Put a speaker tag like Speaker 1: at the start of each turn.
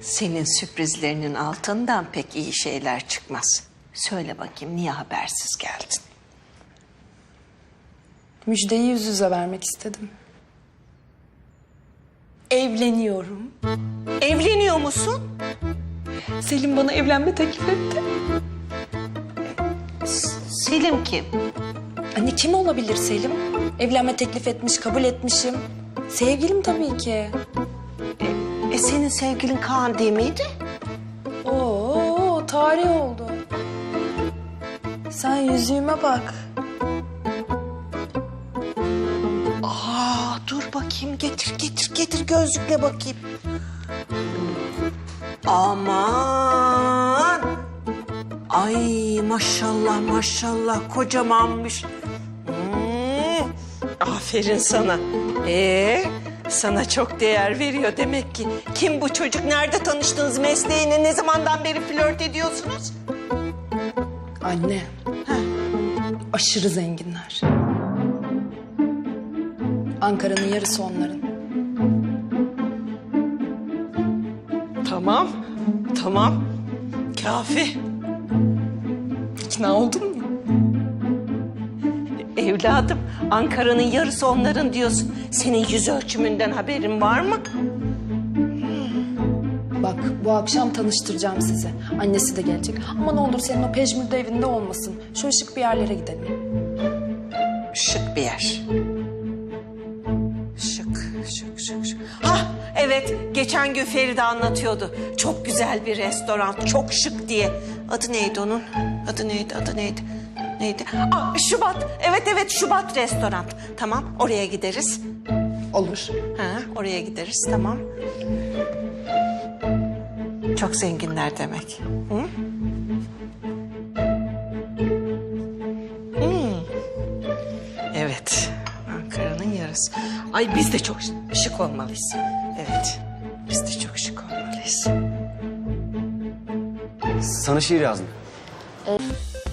Speaker 1: Senin sürprizlerinin altından pek iyi şeyler çıkmaz. Söyle bakayım niye habersiz geldin?
Speaker 2: Müjdeyi yüz yüze vermek istedim. Evleniyorum.
Speaker 1: Evleniyor musun?
Speaker 2: Selim bana evlenme teklif etti.
Speaker 1: Selim kim?
Speaker 2: Anne kim olabilir Selim? Evlenme teklif etmiş, kabul etmişim. Sevgilim tabii ki.
Speaker 1: E senin sevgilin Kaan değil miydi?
Speaker 2: Oo, tarih oldu. Sen yüzüğüme bak.
Speaker 1: Aa dur bakayım getir getir getir gözlükle bakayım. Aman. Ay maşallah maşallah kocamanmış. Hmm, aferin sana. Ee, sana çok değer veriyor demek ki. Kim bu çocuk? Nerede tanıştınız? Mesleğine ne zamandan beri flört ediyorsunuz?
Speaker 2: Anne. Aşırı zenginler. Ankara'nın yarısı onların.
Speaker 1: Tamam, tamam. Kafi.
Speaker 2: İkna oldun mu?
Speaker 1: Evladım, Ankara'nın yarısı onların diyorsun. Senin yüz ölçümünden haberin var mı?
Speaker 2: Bak bu akşam tanıştıracağım sizi. Annesi de gelecek. Ama ne olur senin o pejmürde evinde olmasın. Şöyle şık bir yerlere gidelim.
Speaker 1: Şık bir yer. Şık, şık, şık, şık. Hah, evet. Geçen gün Feride anlatıyordu. Çok güzel bir restoran, çok şık diye. Adı neydi onun? Adı neydi, adı neydi? Neydi? Aa, Şubat. Evet, evet, Şubat restoran. Tamam, oraya gideriz.
Speaker 2: Olur.
Speaker 1: Ha, oraya gideriz, tamam. Çok zenginler demek. Hı? Hmm. Evet, Ankara'nın yarısı. Ay biz de çok şık olmalıyız. Evet, biz de çok şık olmalıyız.
Speaker 3: Sana şiir yazdım.